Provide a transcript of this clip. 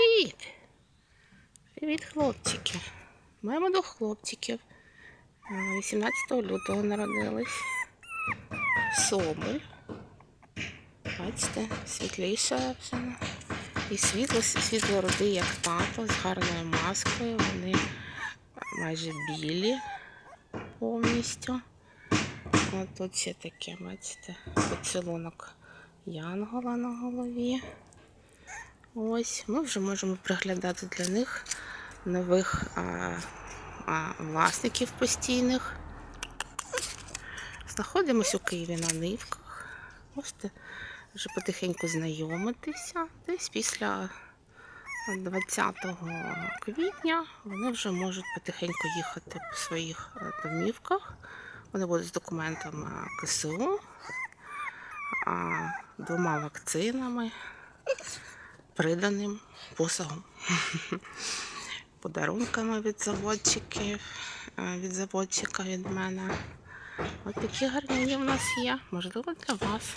Привіт! Привіт, хлопчики. Маємо двох хлопчиків. Е, 18 лютого народились. Соболь. Бачите, світліша вже. І світло, світло роди, як тато, з гарною маскою. Вони майже білі повністю. От тут ще таке, бачите, поцілунок Янгола на голові. Ось, ми вже можемо приглядати для них нових а, а, власників постійних. Знаходимося у Києві на нивках. Можете вже потихеньку знайомитися. Десь після 20 квітня вони вже можуть потихеньку їхати по своїх е, домівках. Вони будуть з документами КСУ, двома вакцинами, приданим посагом, подарунками від заводчиків, е, від заводчика від мене. Ось такі гарні в нас є, можливо, для вас.